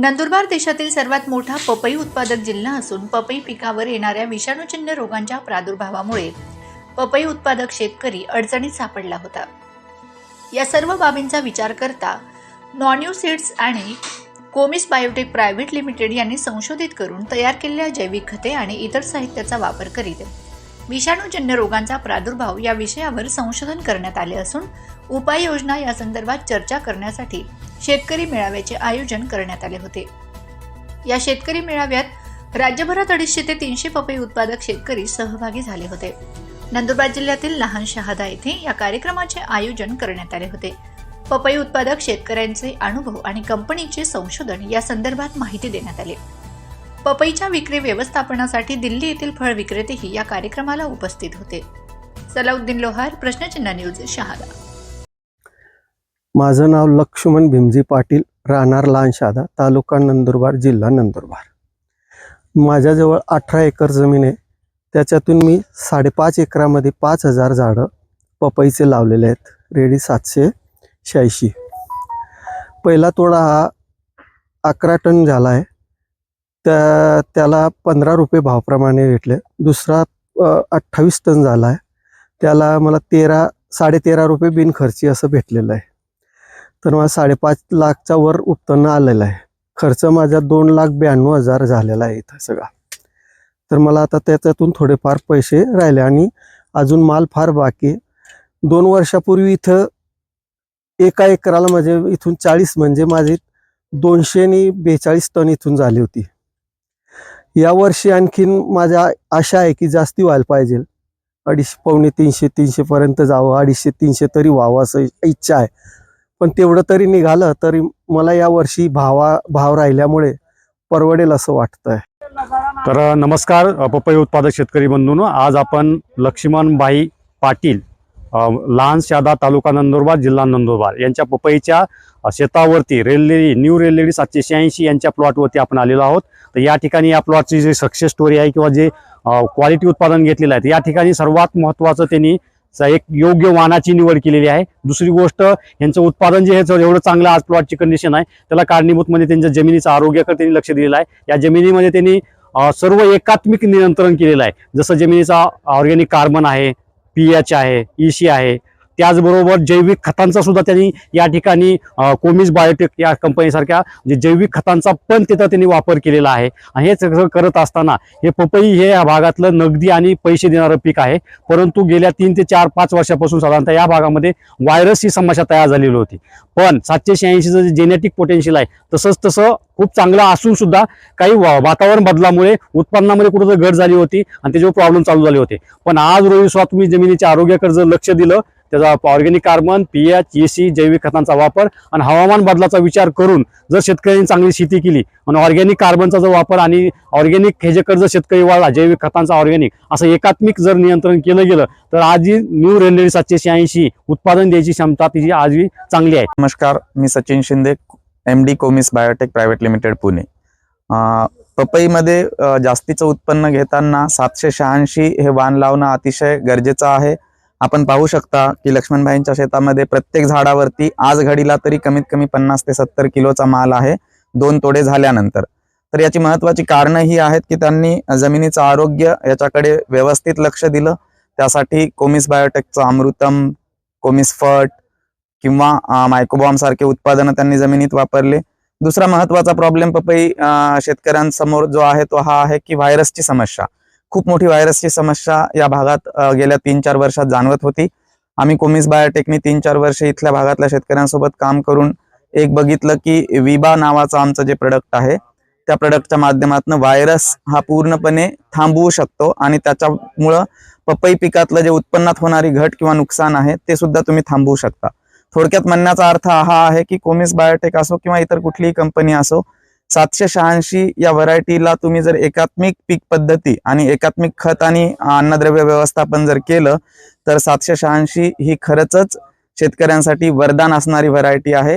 नंदुरबार देशातील सर्वात मोठा पपई उत्पादक जिल्हा असून पपई पिकावर येणाऱ्या विषाणूजन्य रोगांच्या प्रादुर्भावामुळे पपई उत्पादक शेतकरी अडचणीत सापडला होता. या सर्व बाबींचा विचार करता नॉन्यू सीड्स आणि कोमिस बायोटेक प्रायव्हेट लिमिटेड यांनी संशोधित करून तयार केलेल्या जैविक खते आणि इतर साहित्याचा वापर करीत विषाणूजन्य रोगांचा प्रादुर्भाव या विषयावर संशोधन करण्यात आले असून उपाययोजना या संदर्भात चर्चा करण्यासाठी शेतकरी मेळाव्याचे आयोजन करण्यात आले होते. या शेतकरी मेळाव्यात राज्यभरात अडीचशे ते तीनशे पपई उत्पादक शेतकरी सहभागी झाले होते. नंदुरबार जिल्ह्यातील लहान शहादा येथे या कार्यक्रमाचे आयोजन करण्यात आले होते. पपई उत्पादक शेतकऱ्यांचे अनुभव आणि कंपनीचे संशोधन या संदर्भात माहिती देण्यात आली. पपईच्या विक्री व्यवस्थापनासाठी दिल्ली येथील फळ विक्रेतेही या कार्यक्रमाला उपस्थित होते. सलाउद्दीन लोहार प्रश्नचिन्ह न्यूज शहादा. माझं नाव लक्ष्मण भीमजी पाटील राहणार लहान शादा तालुका नंदुरबार जिल्हा नंदुरबार. माझ्याजवळ अठरा एकर जमीन आहे. त्याच्यातून मी साडेपाच एकरामध्ये पाच हजार झाडं पपईचे लावलेले आहेत. रेडी सातशे शहाऐंशी. पहिला तोडा हा अकरा टन झाला आहे. त्या त्याला पंधरा रुपये भावप्रमाणे भेटले. दुसरा अठ्ठावीस टन झाला आहे त्याला मला तेरा साडेतेरा रुपये बिनखर्ची असं भेटलेलं आहे. तर मला साडेपाच लाखच्या वर उत्पन्न आलेलं आहे. खर्च माझा दोन लाख ब्याण्णव हजार झालेला आहे इथं सगळा. तर मला आता त्याच्यातून थोडेफार पैसे राहिले आणि अजून माल फार बाकी दोन वर्षापूर्वी इथं एका एकराला म्हणजे इथून चाळीस म्हणजे माझे दोनशे आणि बेचाळीस टन इथून झाली होती. यावर्षी आणखीन माझ्या आशा आहे की जास्ती व्हायला पाहिजे. अडीचशे पावणे तीनशे तीनशेपर्यंत जावं अडीचशे तीनशे तरी व्हावं असं इच्छा आहे. पण तेवढं तरी निघालं तरी मला यावर्षी भावा भाव राहिल्यामुळे परवडेल असं वाटतंय. तर नमस्कार पपई उत्पादक शेतकरी बंधून आज आपण लक्ष्मणबाई पाटील लहान शादा तालुका नंदुरबार जिल्हा नंदुरबार. यांच्या पपईच्या शेतावरती रेल्लेरी न्यू रेल्लेरी सातशे शहाऐंशी यांच्या प्लॉटवरती आपण आलेलो आहोत. तर या ठिकाणी या प्लॉटची जी सक्सेस स्टोरी आहे किंवा जे क्वालिटी उत्पादन घेतलेलं आहे तर या ठिकाणी सर्वात महत्त्वाचं त्यांनी एक योग्य वाहनाची निवड केलेली आहे. दुसरी गोष्ट यांचं उत्पादन जे ह्याचं एवढं चांगलं आज प्लॉटची कंडिशन आहे. त्याला कारणीभूत म्हणजे त्यांच्या जमिनीचं आरोग्याकडे त्यांनी लक्ष दिलेलं आहे. या जमिनीमध्ये त्यांनी सर्व एकात्मिक नियंत्रण केलेलं आहे. जसं जमिनीचा ऑर्गॅनिक कार्बन आहे पी एच आहे ई सी आहे त्याचबरोबर जैविक खतांचा सुद्धा त्यांनी या ठिकाणी कोमिस बायोटेक या कंपनीसारख्या म्हणजे जैविक खतांचा पण तिथं त्यांनी वापर केलेला आहे. आणि हे सगळं करत असताना हे पपई हे या भागातलं नगदी आणि पैसे देणारं पीक आहे. परंतु गेल्या तीन ते चार पाच वर्षापासून साधारणतः या भागामध्ये व्हायरस ही समस्या तयार झालेली होती. पण सातशे शहाऐंशीचं जे जेनेटिक पोटेन्शियल आहे तसंच तसं खूप चांगलं असून सुद्धा काही वा- वातावरण बदलामुळे उत्पन्नामध्ये कुठं घट झाली होती आणि त्याच्यावर प्रॉब्लेम चालू झाले होते. पण आज रोजी स्वतः तुम्ही जमिनीच्या आरोग्याकडे जर लक्ष दिलं त्याचा organic carbon P H C जैविक खतांचा वापर आणि हवामान बदलाचा विचार करून जर शेतकऱ्यांनी चांगली शेती केली आणि ऑर्गॅनिक कार्बनचा जो वापर आणि ऑर्गॅनिक ह्याच्याकडे जर शेतकरी वाढला जैविक खतांचा ऑर्गॅनिक असं एकात्मिक जर नियंत्रण केलं गेलं तर आज न्यू रेल्वे सातशे शहाऐंशी उत्पादन द्यायची क्षमता तिची आजही चांगली आहे. नमस्कार मी Sachin Shinde M D Komis biotech private limited Pune. पपईमध्ये जास्तीचं उत्पन्न घेताना सातशे शहाऐंशी हे वाण लावणं अतिशय गरजेचं आहे. आपण पाहू शकता की लक्ष्मणभाईंच्या शेतामध्ये प्रत्येक झाडावरती आज घडीला तरी कमीत कमी पन्नास ते सत्तर किलोचा माल आहे दोन तोडे झाल्यानंतर. तर याची महत्वाची कारणं ही आहेत की त्यांनी जमिनीचं आरोग्य याच्याकडे व्यवस्थित लक्ष दिलं. त्यासाठी कोमिस बायोटेकचं अमृतम कोमिस फट किंवा मायक्रोबॉम्ब सारखे उत्पादनं त्यांनी जमिनीत वापरले. दुसरा महत्त्वाचा प्रॉब्लेम पपई शेतकऱ्यांसमोर जो आहे तो हा आहे की व्हायरसची समस्या. खूप मोठी व्हायरसची समस्या या भागात गेल्या तीन चार वर्षात जाणवत होती. आम्ही कोमिस बायोटेकनी तीन चार वर्ष इथल्या भागातल्या शेतकऱ्यांसोबत काम करून एक बघितलं की विबा नावाचं आमचं जे प्रोडक्ट आहे त्या प्रोडक्टच्या माध्यमातून व्हायरस हा पूर्णपणे थांबवू शकतो आणि त्याच्यामुळं पपई पिकातलं जे उत्पन्नात होणारी घट किंवा नुकसान आहे ते सुद्धा तुम्ही थांबवू शकता. थोडक्यात म्हणण्याचा अर्थ हा आहे की कोमिस बायोटेक असो किंवा इतर कुठलीही कंपनी असो सातशे शहाऐंशी या व्हरायटीला तुम्ही जर एकात्मिक पीक पद्धती आणि एकात्मिक खत आणि अन्नद्रव्य व्यवस्थापन जर केलं तर सातशे शहाऐंशी ही खरंच शेतकऱ्यांसाठी वरदान असणारी व्हरायटी आहे.